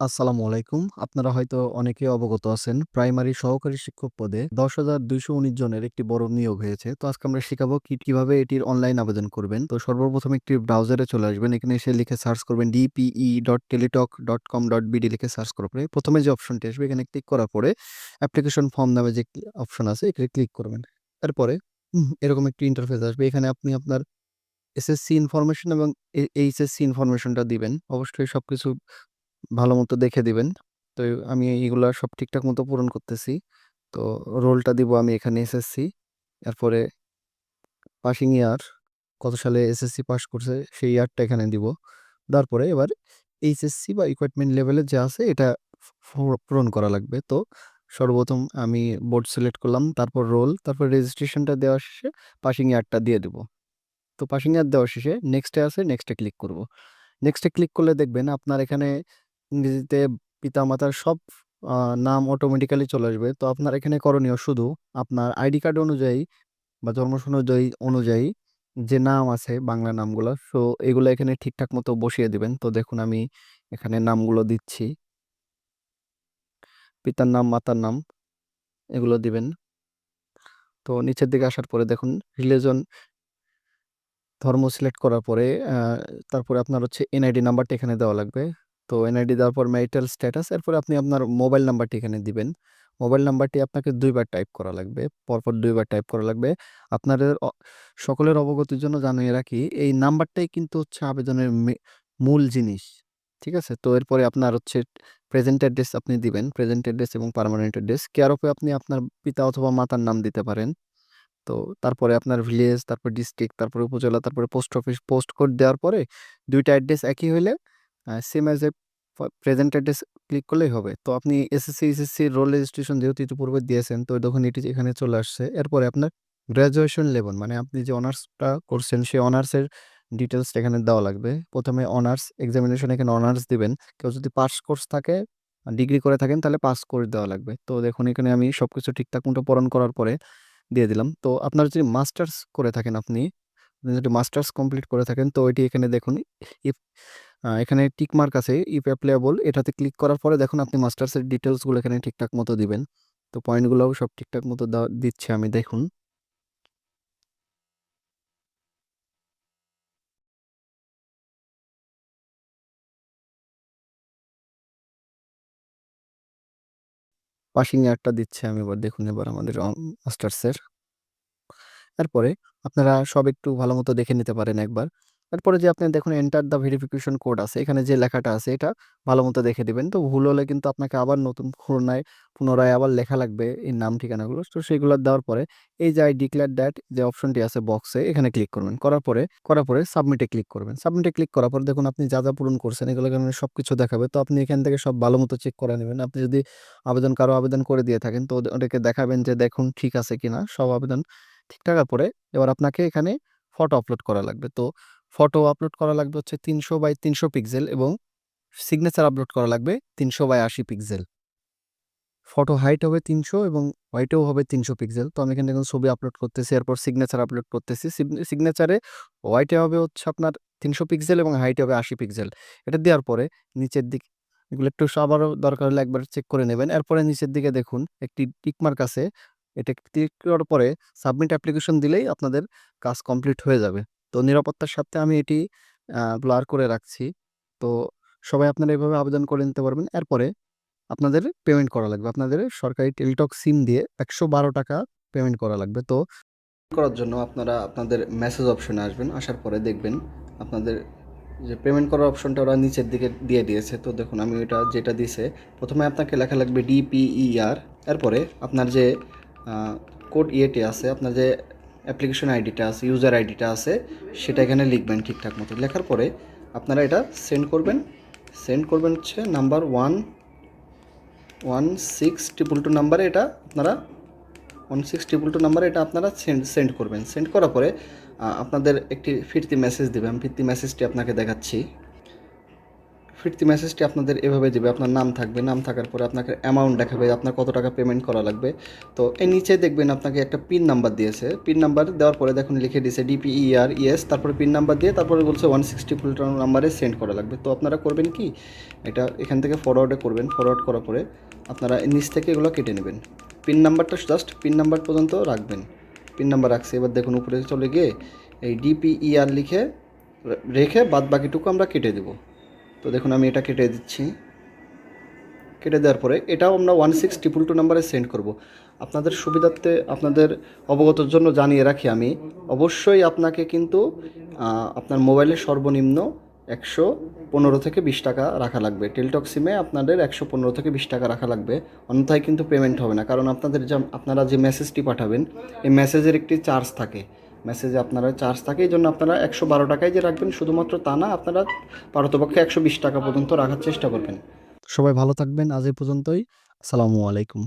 আসসালামু আলাইকুম। আপনারা হয়তো অনেকেই অবগত আছেন, প্রাইমারি সহকারী শিক্ষক পদে ১০,২১৯ জনের একটি বড় নিয়োগ হয়েছে। তো আজকে আমরা শিখাবো কি কীভাবে এটির অনলাইন আবেদন করবেন। তো সর্বপ্রথম একটি ব্রাউজারে চলে আসবেন। এখানে এসে লিখে সার্চ করবেন DPE dot teletalk dot com dot BD লিখে সার্চ করার পরে প্রথমে যে অপশনটি আসবে এখানে ক্লিক করার পরে অ্যাপ্লিকেশন ফর্ম নামে যে অপশন আছে এখানে ক্লিক করবেন। তারপরে এরকম একটি ইন্টারফেস আসবে। এখানে আপনি আপনার এসএসসি ইনফরমেশন এবং এইচএসসি ইনফরমেশনটা দিবেন। অবশ্যই সবকিছু ভালোমতো দেখে দিবেন। তো আমি এইগুলা সব ঠিকঠাক মতো পূরণ করতেছি। তো রোলটা দিব আমি এখানে এসএসসি। এরপরে পাসিং ইয়ার, কত সালে এসএসসি পাস করছে সেই ইয়ারটা এখানে দিব। তারপরে এবার এইচএসসি বা ইকুইপমেন্ট লেভেলে যা আছে এটা পূরণ করা লাগবে। তো সর্বপ্রথম আমি বোর্ড সিলেক্ট করলাম, তারপর রোল, তারপর রেজিস্ট্রেশনটা দেওয়া শেষে পাসিং ইয়ারটা দিয়ে দিব। তো পাসিং ইয়ার দেওয়া শেষে নেক্সটে আছে নেক্সটে ক্লিক করব। নেক্সটে ক্লিক করলে দেখবেন আপনার এখানে ইংরেজিতে পিতামাতার সব নাম অটোমেটিক্যালি চলে আসবে। তো আপনার এখানে করণীয় শুধু আপনার আইডি কার্ড অনুযায়ী বা জন্ম অনুযায়ী অনুযায়ী যে নাম আছে বাংলা নামগুলা, সো এগুলা এখানে ঠিকঠাক মতো বসিয়ে দিবেন। তো দেখুন আমি এখানে নামগুলো দিচ্ছি। পিতার নাম, মাতার নাম এগুলো দিবেন। তো নিচের দিকে আসার পরে দেখুন রিলিজন ধর্ম সিলেক্ট করার পরে তারপরে আপনার হচ্ছে এনআইডি নাম্বারটা এখানে দেওয়া লাগবে। তো এনআইডি দেওয়ার পর ম্যারিটাল স্ট্যাটাস এরপরে আপনি আপনার মোবাইল নাম্বারটি এখানে দিবেন। মোবাইল নাম্বারটি আপনাকে দুইবার টাইপ করা লাগবে। পরপর দুইবার টাইপ করা লাগবে। আপনাদের সকলের অবগতির জন্য জানিয়ে রাখি এই নাম্বারটাই কিন্তু হচ্ছে আবেদনের মূল জিনিস। ঠিক আছে? তো এরপরে আপনার হচ্ছে প্রেজেন্ট অ্যাড্রেস আপনি দিবেন। প্রেজেন্ট অ্যাড্রেস এবং পার্মানেন্ট অ্যাড্রেস। কেয়ার অফ আপনি আপনার পিতা অথবা মাতার নাম দিতে পারেন। তো তারপরে আপনার ভিলেজ, তারপর ডিস্ট্রিক্ট, তারপরে উপজেলা, তারপরে পোস্ট অফিস, পোস্ট কোড দেওয়ার পরে ২ টা অ্যাড্রেস একই হইলে আ same as a present address click করলেই হবে। তো আপনি এসএসসি, এইচএসসি রোল রেজিস্ট্রেশন যেহেতু ইতিপূর্বে দিয়েছেন তো দেখুন এটি এখানে চলে আসছে। এরপরে আপনার গ্র্যাজুয়েশন লেভেল মানে আপনি যে অনার্সটা করছেন সেই অনার্সের ডিটেইলসটা এখানে দেওয়া লাগবে। প্রথমে অনার্স এক্সামিনেশন এখানে অনার্স দিবেন। কেউ যদি পাস কোর্স থাকে, ডিগ্রি করে থাকেন তাহলে পাস কোর্স দেওয়া লাগবে। তো দেখুন এখানে আমি সব কিছু ঠিকঠাক মতো পূরণ করার পরে দিয়ে দিলাম। তো আপনার যদি মাস্টার্স করে থাকেন আপনি, যদি মাস্টার্স কমপ্লিট করে থাকেন তো এটি এখানে দেখুন ইফ এখানে টিক মার্ক আছে ইফ অ্যাপ্লিকেবল এটাতে ক্লিক করার পরে দেখুন আপনি মাস্টার্সের ডিটেলসগুলো এখানে ঠিকঠাক মতো দিবেন। তো পয়েন্টগুলোও সব ঠিকঠাক মতো দিচ্ছি আমি, দেখুন। পাসিং ইয়ারটা দিচ্ছি আমি এবার, দেখুন এবার আমাদের মাস্টার্সের। এরপরে আপনারা সব একটু ভালো মতো দেখে নিতে পারেন একবার। এরপরে যে আপনি দেখুন এন্টার দ্য ভেরিফিকেশন কোড আছে। এখানে যে লেখাটা আছে এটা ভালো মতো দেখে দিবেন। তো ভুল হলে কিন্তু আপনাকে আবার নতুন পুনরায় পুনরায় আবার লেখা লাগবে এই নাম ঠিকানাগুলো। তো সেগুলো দেওয়ার পরে এই যে আই ডিক্লেয়ার দ্যাট যে অপশনটি আছে বক্সে এখানে ক্লিক করবেন। করার পরে করার পরে সাবমিটে ক্লিক করবেন। সাবমিটে ক্লিক করার পরে দেখুন আপনি যা, যা পূরণ করছেন এগুলো কারণে সব কিছু দেখাবে। তো আপনি এখান থেকে সব ভালো মতো চেক করে নেবেন আপনি যদি আবেদন কারও আবেদন করে দিয়ে থাকেন তো ওদে ওদেরকে দেখাবেন যে দেখুন ঠিক আছে কিনা সব আবেদন ঠিক থাকার পরে এবার আপনাকে এখানে ফটো আপলোড করা লাগবে। তো ফটো আপলোড করা লাগবে হচ্ছে ৩০০ বাই ৩০০ পিক্সেল এবং সিগনেচার আপলোড করা লাগবে ৩০০ বাই ৮০ পিক্সেল। ফটো হাইট হবে ৩০০ এবং হোয়াইটেও হবে ৩০০ পিক্সেল। তো আমি এখানে দেখুন ছবি আপলোড করতেছি, এরপর সিগনেচার আপলোড করতেছি। সিগ সিগনেচারে হোয়াইটে হবে হচ্ছে আপনার ৩০০ পিক্সেল এবং হাইটে হবে ৮০ পিক্সেল। এটা দেওয়ার পরে নিচের দিক, এগুলো একটু আবারও দরকার হলে একবার চেক করে নেবেন। এরপরে নিচের দিকে দেখুন একটি টিক মার্ক আছে। এটা ক্লিক করার পরে সাবমিট অ্যাপ্লিকেশন দিলেই আপনাদের কাজ কমপ্লিট হয়ে যাবে। তো নিরাপত্তার সাথে আমি এটি ব্লার করে রাখছি। তো সবাই আপনারা এভাবে আবেদন করে নিতে পারবেন। এরপরে আপনাদের পেমেন্ট করা লাগবে। আপনাদের সরকারি টেলিটক সিম দিয়ে ৳১১২ পেমেন্ট করা লাগবে। তো করার জন্য আপনারা আপনাদের মেসেজ অপশনে আসবেন। আসার পরে দেখবেন আপনাদের যে পেমেন্ট করার অপশনটা ওরা নিচের দিকে দিয়ে দিয়েছে। তো দেখুন, আমি এটা যেটা দিছে প্রথমে আপনাকে লেখা লাগবে ডিপিইআর এরপরে আপনার যে কোড ইয়েটি আছে, আপনার যে অ্যাপ্লিকেশন আইডিটা আছে, ইউজার আইডিটা আছে সেটা এখানে লিখবেন ঠিকঠাক মতো। লেখার পরে আপনারা এটা সেন্ড করবেন। সেন্ড করবেন হচ্ছে নাম্বার 1 16222 নাম্বারে এটা আপনারা 16222 নাম্বারে এটা আপনারা সেন্ড সেন্ড করবেন। সেন্ড করার পরে আপনাদের একটি ফিরতি মেসেজ দিবে। আমি ফিরতি মেসেজটি আপনাকে দেখাচ্ছি। ফিরতি মেসেজটি আপনাদের এভাবে দেবে। আপনার নাম থাকবে, নাম থাকার পরে আপনাকে অ্যামাউন্ট দেখাবে আপনার কত টাকা পেমেন্ট করা লাগবে। তো এই নিচে দেখবেন আপনাকে একটা পিন নাম্বার দিয়েছে। পিন নাম্বার দেওয়ার পরে দেখুন লিখে দিয়েছে ডিপিইআর ইএস তারপরে পিন নাম্বার দিয়ে তারপরে বলছে ওয়ান সিক্সটি ফুল নাম্বারে সেন্ড করা লাগবে। তো আপনারা করবেন কি? এটা এখান থেকে ফরওয়ার্ডে করবেন। ফরওয়ার্ড করার পরে আপনারা নিচ থেকে এগুলো কেটে নেবেন। পিন নাম্বারটা জাস্ট পিন নাম্বার পর্যন্ত রাখবেন। পিন নাম্বার রাখছে। এবার দেখুন উপরে চলে গিয়ে এই ডিপিইআর লিখে রেখে বাদ বাকিটুকু আমরা কেটে দেব। তো দেখুন, আমি এটা কেটে দিচ্ছি। কেটে দেওয়ার পরে এটাও আমরা ওয়ান সিক্স ট্রিপল টু নাম্বারে সেন্ড করব। আপনাদের সুবিধার্থে আপনাদের অবগতর জন্য জানিয়ে রাখি আমি, অবশ্যই আপনাকে কিন্তু আপনার মোবাইলের সর্বনিম্ন একশো পনেরো থেকে বিশ টাকা রাখা লাগবে। টেলটক সিমে আপনাদের একশো পনেরো থেকে বিশ টাকা রাখা লাগবে। অন্যথায় কিন্তু পেমেন্ট হবে না। কারণ আপনাদের যা, আপনারা যে মেসেজটি পাঠাবেন, এই মেসেজের একটি চার্জ থাকে। মেসেজে আপনারা চার্জ থাকে, এই জন্য আপনারা একশো বারো টাকায় যে রাখবেন, শুধুমাত্র তা না, আপনারা পারতপক্ষে একশো বিশ টাকা পর্যন্ত রাখার চেষ্টা করবেন। সবাই ভালো থাকবেন, আজ এই পর্যন্তই। আসসালামু আলাইকুম।